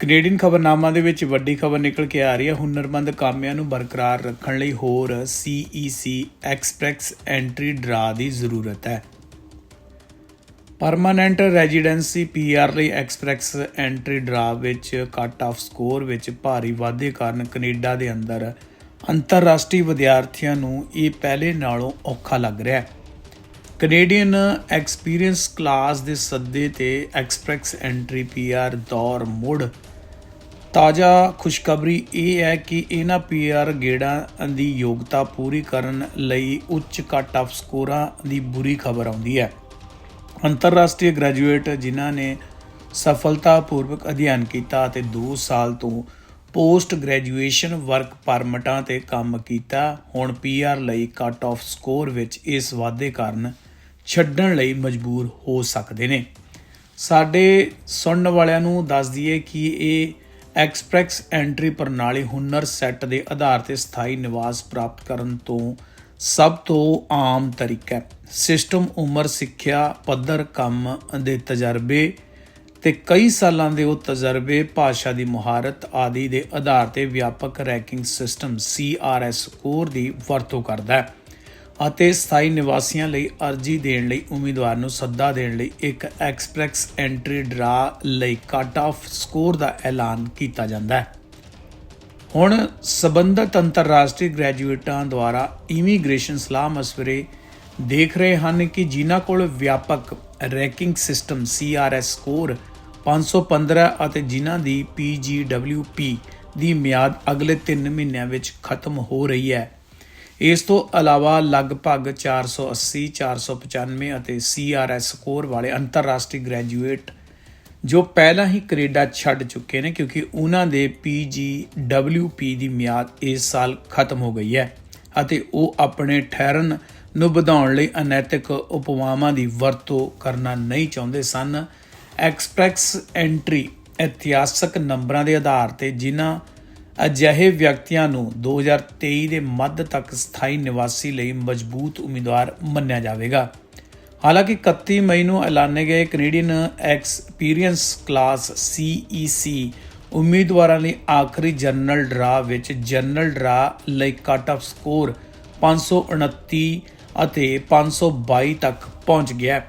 Canadian ਖਬਰਨਾਮਾ ਦੇ ਵਿੱਚ ਵੱਡੀ ਖਬਰ ਨਿਕਲ ਕੇ ਆ ਰਹੀ ਹੈ। ਹੁਨਰਮੰਦ ਕਾਮਿਆਂ ਨੂੰ ਬਰਕਰਾਰ ਰੱਖਣ ਲਈ ਹੋਰ CEC ਐਕਸਪ੍ਰੈਸ ਐਂਟਰੀ ਡਰਾ ਦੀ ਜ਼ਰੂਰਤ ਹੈ। ਪਰਮਾਨੈਂਟ ਰੈਜ਼ੀਡੈਂਸੀ ਪੀਆਰ ਲਈ ਐਕਸਪ੍ਰੈਸ ਐਂਟਰੀ ਡਰਾ ਵਿੱਚ ਕੱਟ ਆਫ ਸਕੋਰ ਵਿੱਚ ਭਾਰੀ ਵਾਧੇ ਕਾਰਨ ਕੈਨੇਡਾ ਦੇ ਅੰਦਰ ਅੰਤਰਰਾਸ਼ਟਰੀ ਵਿਦਿਆਰਥੀਆਂ ਨੂੰ ਇਹ ਪਹਿਲੇ ਨਾਲੋਂ ਔਖਾ ਲੱਗ ਰਿਹਾ ਹੈ। ਕੈਨੇਡੀਅਨ ਐਕਸਪੀਰੀਅੰਸ ਕਲਾਸ ਦੇ ਸੱਦੇ ਤੇ ਐਕਸਪ੍ਰੈਸ ਐਂਟਰੀ ਪੀਆਰ ਦੌਰ ਮੁੜ। ਤਾਜ਼ਾ ਖੁਸ਼ਖਬਰੀ ਇਹ ਹੈ ਕਿ ਇਹਨਾਂ ਪੀਆਰ ਗੇੜਾਂ ਦੀ ਯੋਗਤਾ ਪੂਰੀ ਕਰਨ ਲਈ ਉੱਚ ਕੱਟ ਆਫ ਸਕੋਰਾਂ ਦੀ ਬੁਰੀ ਖਬਰ ਆਉਂਦੀ ਹੈ। ਅੰਤਰਰਾਸ਼ਟਰੀ ਗ੍ਰੈਜੂਏਟ ਜਿਨ੍ਹਾਂ ਨੇ ਸਫਲਤਾਪੂਰਵਕ ਅਧਿਐਨ ਕੀਤਾ ਅਤੇ 2 ਸਾਲ ਤੋਂ ਪੋਸਟ ਗ੍ਰੈਜੂਏਸ਼ਨ ਵਰਕ ਪਰਮਟਾਂ ਤੇ ਕੰਮ ਕੀਤਾ, ਹੁਣ ਪੀਆਰ ਲਈ ਕੱਟ ਆਫ ਸਕੋਰ ਵਿੱਚ ਇਸ ਵਾਧੇ ਕਾਰਨ ਛੱਡਣ ਲਈ ਮਜਬੂਰ ਹੋ ਸਕਦੇ ਨੇ। ਸਾਡੇ ਸੁਣਨ ਵਾਲਿਆਂ ਨੂੰ ਦੱਸ ਦਈਏ ਕਿ ਇਹ ਐਕਸਪ੍ਰੈਸ ਐਂਟਰੀ ਪ੍ਰਣਾਲੀ ਹੁਨਰ ਸੈੱਟ ਦੇ ਆਧਾਰ ਤੇ ਸਥਾਈ ਨਿਵਾਸ ਪ੍ਰਾਪਤ ਕਰਨ ਤੋਂ ਸਭ ਤੋਂ ਆਮ ਤਰੀਕਾ ਹੈ। ਸਿਸਟਮ, ਉਮਰ, ਸਿੱਖਿਆ, ਪੱਧਰ, ਕੰਮ ਦੇ ਤਜਰਬੇ ਤੇ ਕਈ ਸਾਲਾਂ ਦੇ ਉਹ ਤਜਰਬੇ, ਭਾਸ਼ਾ ਦੀ ਮੁਹਾਰਤ ਆਦਿ ਦੇ ਆਧਾਰ ਤੇ ਵਿਆਪਕ ਰੈਂਕਿੰਗ ਸਿਸਟਮ CRS ਸਕੋਰ ਦੀ ਵਰਤੋਂ ਕਰਦਾ ਹੈ। ਅਤੇ ਸਥਾਈ ਨਿਵਾਸੀਆਂ ਲਈ ਅਰਜ਼ੀ ਦੇਣ ਲਈ ਉਮੀਦਵਾਰ ਨੂੰ ਸੱਦਾ ਦੇਣ ਲਈ ਇੱਕ ਐਕਸਪ੍ਰੈਸ ਐਂਟਰੀ ਡਰਾ ਲਈ ਕੱਟ ਆਫ ਸਕੋਰ ਦਾ ਐਲਾਨ ਕੀਤਾ ਜਾਂਦਾ ਹੈ। ਹੁਣ ਸਬੰਧਤ ਅੰਤਰਰਾਸ਼ਟਰੀ ਗ੍ਰੈਜੂਏਟਾਂ ਦੁਆਰਾ ਇਮੀਗ੍ਰੇਸ਼ਨ ਸਲਾਹ ਮਸ਼ਵਰੇ ਦੇਖ ਰਹੇ ਹਨ ਕਿ ਜਿਨ੍ਹਾਂ ਕੋਲ ਵਿਆਪਕ ਰੈਂਕਿੰਗ ਸਿਸਟਮ CRS ਸਕੋਰ 515 ਅਤੇ ਜਿਨ੍ਹਾਂ ਦੀ PGWP ਦੀ ਮਿਆਦ ਅਗਲੇ 3 ਮਹੀਨਿਆਂ ਵਿੱਚ ਖਤਮ ਹੋ ਰਹੀ ਹੈ ਇਸ ਤੋਂ ਇਲਾਵਾ ਲਗਭਗ 480 495 ਅਤੇ CRS ਸਕੋਰ ਵਾਲੇ ਅੰਤਰਰਾਸ਼ਟਰੀ ਗ੍ਰੈਜੂਏਟ ਜੋ ਪਹਿਲਾਂ ਹੀ ਕੈਨੇਡਾ ਛੱਡ ਚੁੱਕੇ ਨੇ ਕਿਉਂਕਿ ਉਹਨਾਂ ਦੇ PGWP ਦੀ ਮਿਆਦ ਇਸ ਸਾਲ ਖਤਮ ਹੋ ਗਈ ਹੈ ਅਤੇ ਉਹ ਆਪਣੇ ਠਹਿਰਨ ਨੂੰ ਵਧਾਉਣ ਲਈ ਅਨੈਤਿਕ ਉਪਵਾਵਾਂ ਦੀ ਵਰਤੋਂ ਕਰਨਾ ਨਹੀਂ ਚਾਹੁੰਦੇ ਸਨ। ਐਕਸਪ੍ਰੈਸ ਐਂਟਰੀ ਇਤਿਹਾਸਕ ਨੰਬਰਾਂ ਦੇ ਆਧਾਰ ਤੇ ਜਿਨ੍ਹਾਂ ਅਜਿਹੇ ਵਿਅਕਤੀਆਂ ਨੂੰ 2023 ਦੇ ਮੱਧ ਤੱਕ ਸਥਾਈ ਨਿਵਾਸੀ ਲਈ ਮਜ਼ਬੂਤ ਉਮੀਦਵਾਰ ਮੰਨਿਆ ਜਾਵੇਗਾ। ਹਾਲਾਂਕਿ 31 ਮਈ ਨੂੰ ਐਲਾਨੇ ਗਏ ਕੈਨੇਡੀਅਨ ਐਕਸਪੀਰੀਅੰਸ ਕਲਾਸ CEC ਉਮੀਦਵਾਰਾਂ ਲਈ ਆਖਰੀ ਜਨਰਲ ਡਰਾ ਵਿੱਚ ਜਨਰਲ ਡਰਾ ਲਈ ਕੱਟ ਆਫ ਸਕੋਰ 529 ਅਤੇ 522 ਤੱਕ ਪਹੁੰਚ ਗਿਆ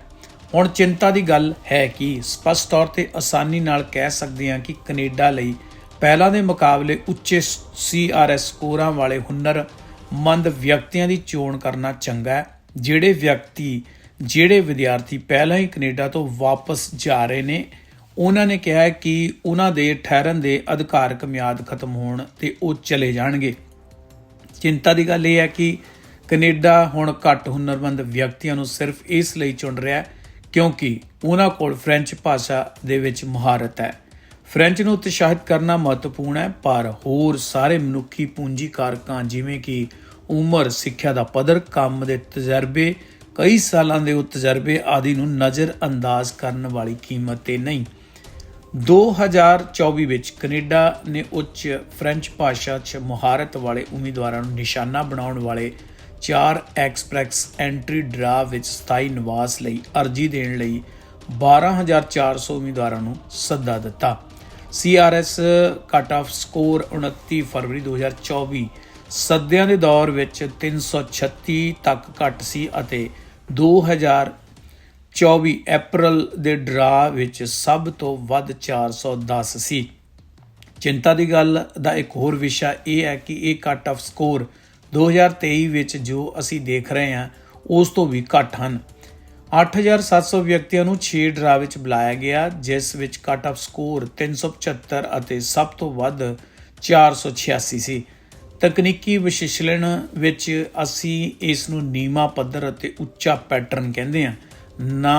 ਹੁਣ ਚਿੰਤਾ ਦੀ ਗੱਲ ਹੈ ਕਿ ਸਪਸ਼ਟ ਤੌਰ ਤੇ ਆਸਾਨੀ ਨਾਲ ਕਹਿ ਸਕਦੇ ਹਾਂ ਕਿ ਕੈਨੇਡਾ ਲਈ ਪਹਿਲਾਂ ਦੇ ਮੁਕਾਬਲੇ ਉੱਚੇ CRS ਸਕੋਰਾਂ ਵਾਲੇ ਹੁਨਰਮੰਦ ਵਿਅਕਤੀਆਂ ਦੀ ਚੋਣ ਕਰਨਾ ਚੰਗਾ ਹੈ। ਜਿਹੜੇ ਵਿਅਕਤੀ, ਜਿਹੜੇ ਵਿਦਿਆਰਥੀ ਪਹਿਲਾਂ ਹੀ ਕੈਨੇਡਾ ਤੋਂ ਵਾਪਸ ਜਾ ਰਹੇ ਨੇ, ਉਹਨਾਂ ਨੇ ਕਿਹਾ ਕਿ ਉਹਨਾਂ ਦੇ ਠਹਿਰਨ ਦੇ ਅਧਿਕਾਰਕ ਮਿਆਦ ਖਤਮ ਹੋਣ ਤੇ ਉਹ ਚਲੇ ਜਾਣਗੇ। ਚਿੰਤਾ ਦੀ ਗੱਲ ਇਹ ਹੈ ਕਿ ਕੈਨੇਡਾ ਹੁਣ ਘੱਟ ਹੁਨਰਮੰਦ ਵਿਅਕਤੀਆਂ ਨੂੰ ਸਿਰਫ ਇਸ ਲਈ ਚੁਣ ਰਿਹਾ ਹੈ ਕਿਉਂਕਿ ਉਹਨਾਂ ਕੋਲ ਫ੍ਰੈਂਚ ਭਾਸ਼ਾ ਦੇ ਵਿੱਚ ਮਹਾਰਤ ਹੈ। ਫ੍ਰੈਂਚ ਨੂੰ ਉਤਸ਼ਾਹਿਤ ਕਰਨਾ ਮਹੱਤਵਪੂਰਨ ਹੈ, ਪਰ ਹੋਰ ਸਾਰੇ ਮਨੁੱਖੀ ਪੂੰਜੀ ਕਾਰਕਾਂ ਜਿਵੇਂ ਕਿ ਉਮਰ, ਸਿੱਖਿਆ ਦਾ ਪੱਧਰ, ਕੰਮ ਦੇ ਤਜਰਬੇ, ਕਈ ਸਾਲਾਂ ਦੇ ਉਹ ਤਜਰਬੇ ਆਦਿ ਨੂੰ ਨਜ਼ਰ ਅੰਦਾਜ਼ ਕਰਨ ਵਾਲੀ ਕੀਮਤ ਤੇ ਨਹੀਂ। 2024 ਵਿੱਚ ਕੈਨੇਡਾ ਨੇ ਉੱਚ ਫ੍ਰੈਂਚ ਭਾਸ਼ਾ 'ਚ ਮੁਹਾਰਤ ਵਾਲੇ ਉਮੀਦਵਾਰਾਂ ਨੂੰ ਨਿਸ਼ਾਨਾ ਬਣਾਉਣ ਵਾਲੇ ਚਾਰ ਐਕਸਪ੍ਰੈਸ ਐਂਟਰੀ ਡਰਾ ਵਿੱਚ ਸਥਾਈ ਨਿਵਾਸ ਲਈ ਅਰਜ਼ੀ ਦੇਣ ਲਈ 12400 ਉਮੀਦਵਾਰਾਂ ਨੂੰ ਸੱਦਾ ਦਿੱਤਾ। CRS ਕੱਟ ਆਫ ਸਕੋਰ 29 ਫਰਵਰੀ 2024 ਸੱਦਿਆਂ ਦੇ ਦੌਰ ਵਿੱਚ 336 ਤੱਕ ਘੱਟ ਸੀ ਅਤੇ 2024 ਅਪ੍ਰੈਲ ਦੇ ਡਰਾ ਵਿੱਚ ਸਭ ਤੋਂ ਵੱਧ 410 ਸੀ ਚਿੰਤਾ ਦੀ ਗੱਲ ਦਾ ਇੱਕ ਹੋਰ ਵਿਸ਼ਾ ਇਹ ਹੈ ਕਿ ਇਹ ਕੱਟ ਆਫ ਸਕੋਰ 2023 ਵਿੱਚ ਜੋ ਅਸੀਂ ਦੇਖ ਰਹੇ ਹਾਂ, ਉਸ ਤੋਂ ਵੀ ਘੱਟ ਹਨ। 8700 ਵਿਅਕਤੀਆਂ ਨੂੰ 6 ਡਰਾ ਵਿੱਚ ਬੁਲਾਇਆ ਗਿਆ, ਜਿਸ ਵਿੱਚ ਕੱਟ ਆਫ ਸਕੋਰ 375 ਅਤੇ ਸਭ ਤੋਂ ਵੱਧ 486 ਸੀ ਤਕਨੀਕੀ ਵਿਸ਼ਲੇਸ਼ਣ ਵਿੱਚ ਅਸੀਂ ਇਸ ਨੂੰ ਨੀਮਾ ਪੱਧਰ ਅਤੇ ਉੱਚਾ ਪੈਟਰਨ ਕਹਿੰਦੇ ਹਾਂ। ਨਾ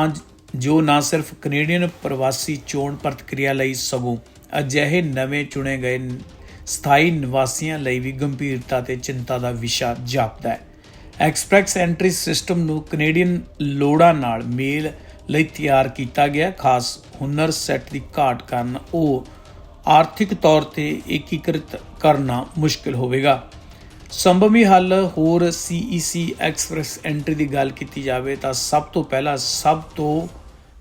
ਜੋ ਨਾ ਸਿਰਫ ਕੈਨੇਡੀਅਨ ਪ੍ਰਵਾਸੀ ਚੋਣ ਪ੍ਰਤੀਕਿਰਿਆ ਲਈ ਸਗੋਂ ਅਜਿਹੇ ਨਵੇਂ ਚੁਣੇ ਗਏ ਸਥਾਈ ਨਿਵਾਸੀਆਂ ਲਈ ਵੀ ਗੰਭੀਰਤਾ ਤੇ ਚਿੰਤਾ ਦਾ ਵਿਸ਼ਾ ਜਾਪਦਾ ਹੈ। ਐਕਸਪ੍ਰੈਸ ਐਂਟਰੀ ਸਿਸਟਮ ਨੂੰ ਕੈਨੇਡੀਅਨ ਲੋੜਾਂ ਨਾਲ ਮੇਲ ਲਈ ਤਿਆਰ ਕੀਤਾ ਗਿਆ। ਖਾਸ ਹੁਨਰ ਸੈੱਟ ਦੀ ਘਾਟ ਕਾਰਨ ਉਹ ਆਰਥਿਕ ਤੌਰ ਤੇ ਏਕੀਕ੍ਰਿਤ ਕਰਨਾ ਮੁਸ਼ਕਲ ਹੋਵੇਗਾ। ਸੰਭਵੀ ਹੱਲ ਹੋਰ CEC ਐਕਸਪ੍ਰੈਸ ਐਂਟਰੀ ਦੀ ਗੱਲ ਕੀਤੀ ਜਾਵੇ ਤਾਂ ਸਭ ਤੋਂ ਪਹਿਲਾਂ, ਸਭ ਤੋਂ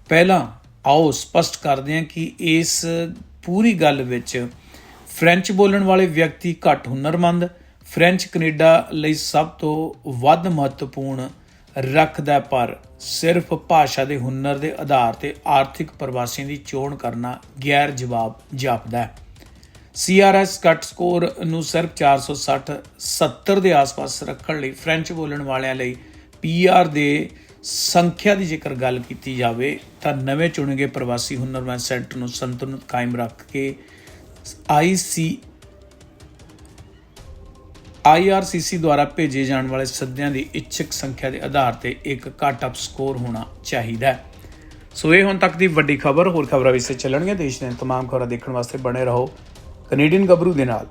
ਪਹਿਲਾਂ ਆਓ ਸਪਸ਼ਟ ਕਰਦੇ ਹਾਂ ਕਿ ਇਸ ਪੂਰੀ ਗੱਲ ਵਿੱਚ ਫ੍ਰੈਂਚ ਬੋਲਣ ਵਾਲੇ ਵਿਅਕਤੀ ਘੱਟ ਹੁਨਰਮੰਦ ਫ੍ਰੈਂਚ ਕੈਨੇਡਾ ਲਈ ਸਭ ਤੋਂ ਵੱਧ ਮਹੱਤਵਪੂਰਨ ਰੱਖਦਾ ਪਰ ਸਿਰਫ ਭਾਸ਼ਾ ਦੇ ਹੁਨਰ ਦੇ ਆਧਾਰ ਤੇ ਆਰਥਿਕ ਪ੍ਰਵਾਸੀਆਂ ਦੀ ਚੋਣ ਕਰਨਾ ਗੈਰ ਜਵਾਬ ਜਾਪਦਾ ਹੈ। ਸੀਆਰਐਸ ਕੱਟ ਸਕੋਰ ਨੂੰ ਸਿਰਫ 460 70 ਦੇ ਆਸ-ਪਾਸ ਰੱਖਣ ਲਈ ਫ੍ਰੈਂਚ ਬੋਲਣ ਵਾਲਿਆਂ ਲਈ ਪੀਆਰ ਦੇ ਸੰਖਿਆ ਦੀ ਜੇਕਰ ਗੱਲ ਕੀਤੀ ਜਾਵੇ ਤਾਂ ਨਵੇਂ ਚੁਣੇ ਗਏ ਪ੍ਰਵਾਸੀ ਹੁਨਰਮੰਦ ਸੈਂਟਰ ਨੂੰ ਸੰਤੁਲਨ ਕਾਇਮ ਰੱਖ ਕੇ ਆਈਸੀ ਆਈਆਰਸੀਸੀ ਦੁਆਰਾ ਭੇਜੇ ਜਾਣ ਵਾਲੇ ਸੱਦਿਆਂ ਦੀ ਇੱਛਕ ਸੰਖਿਆ ਦੇ ਆਧਾਰ ਤੇ ਇੱਕ ਘੱਟ-ਅਪ ਸਕੋਰ ਹੋਣਾ ਚਾਹੀਦਾ ਹੈ। ਸੋ ਇਹ ਹੁਣ ਤੱਕ ਦੀ ਵੱਡੀ ਖਬਰ, ਹੋਰ ਖਬਰਾਂ ਵੀ ਸੇ ਚੱਲਣਗੀਆਂ। ਦੇਸ਼ ਦੀਆਂ ਤਮਾਮ ਖਬਰਾਂ ਦੇਖਣ ਵਾਸਤੇ ਬਣੇ ਰਹੋ। ਕੈਨੇਡੀਅਨ ਗੱਭਰੂ ਦੇ ਨਾਲ।